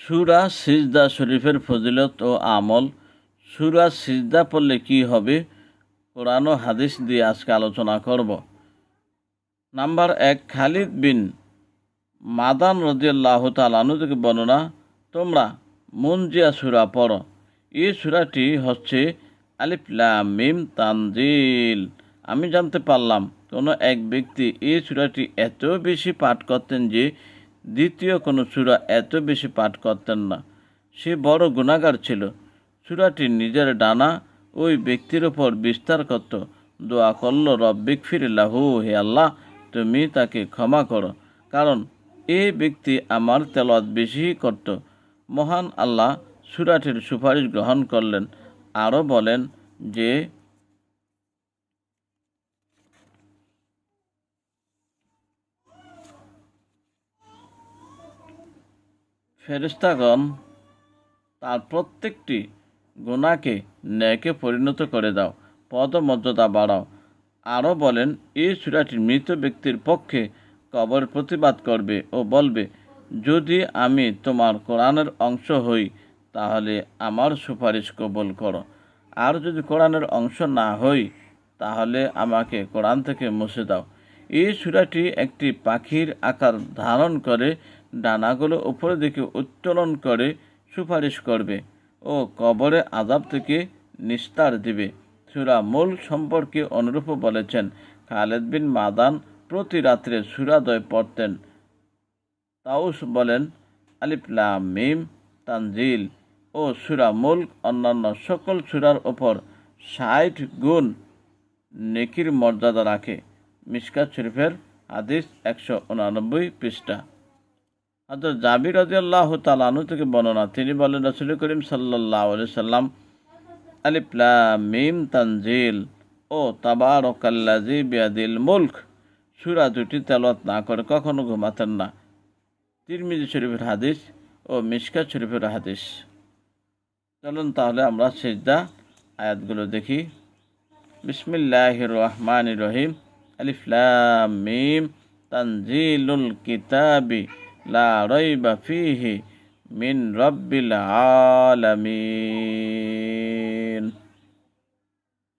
সুরা সিজদা শরীফের ফজিলত ও আমল। সুরা সিজদা পড়লে কি হবে? ও হাদিস দিয়ে আজকে আলোচনা করব। নাম্বার এক, খালিদ বিন মাদান রদিয়াল্লাহ তালানু থেকে বর্ণনা, তোমরা মুনজিয়া সুরা পড়ো। এই সুরাটি হচ্ছে আলিফলাম মিম তানজিল। আমি জানতে পারলাম কোনো এক ব্যক্তি এই সুরাটি এত বেশি পাঠ করতেন যে দ্বিতীয় কোনো সুরা এত বেশি পাঠ করতেন না। সে বড় গুণাগার ছিল। সুরাটি নিজের ডানা ওই ব্যক্তির ওপর বিস্তার করত। দোয়া করল, রব্বিক ফিরিল্লাহু হে আল্লাহ, তুমি তাকে ক্ষমা করো। কারণ এই ব্যক্তি আমার তেলত বেশি করত। মহান আল্লাহ সুরাটির সুপারিশ গ্রহণ করলেন। আরও বলেন যে ফেরিস্তাগণ তার প্রত্যেকটি গুণাকে ন্যায়কে পরিণত করে দাও, পদমর্যাদা বাড়াও। আরও বলেন, এই সুরাটি মৃত ব্যক্তির পক্ষে কবর প্রতিবাদ করবে ও বলবে, যদি আমি তোমার কোরআনের অংশ হই, তাহলে আমার সুপারিশ কবল করো। আর যদি কোরআনের অংশ না হই, তাহলে আমাকে কোরআন থেকে মুছে দাও। এই সুরাটি একটি পাখির আকার ধারণ করে ডানাগুলো উপরের দিকে উত্তোলন করে সুপারিশ করবে ও কবরে আজাব থেকে নিস্তার দিবে। সুরা মূল সম্পর্কে অনুরূপ বলেছেন, খালেদ বিন মাদান প্রতি রাত্রে সুরাদয় পড়তেন। তাউস বলেন আলিফলাম মিম, তানজিল ও সুরা মুল্ক অন্যান্য সকল সুরার ওপর ষাট গুণ নেকির মর্যাদা রাখে। মিসকাত শরীফের হাদিস একশো উনানব্বই পৃষ্ঠা। হজরত জাবির রাজিয়াল্লাহ তালানু থেকে বর্ণনা, তিনি বলেন, রসুল করিম সাল্লাহ সাল্লাম আলিপ্লা মিম তানজিল, ও তাবার ও তাবারকাল্লাজি বিয়াদিল মুল্ক, সুরা দুটি তেলত না করে কখনো ঘুমাতেন না। তিরমিজি শরীফের হাদিস ও মিসকাত শরীফের হাদিস। চলুন তাহলে আমরা সেজদা আয়াতগুলো দেখি। বিসমিল্লাহ রহমান রহিম আলিফলাম মিম তানজিলুল কিতাবি لا ريب فيه من رب العالمين.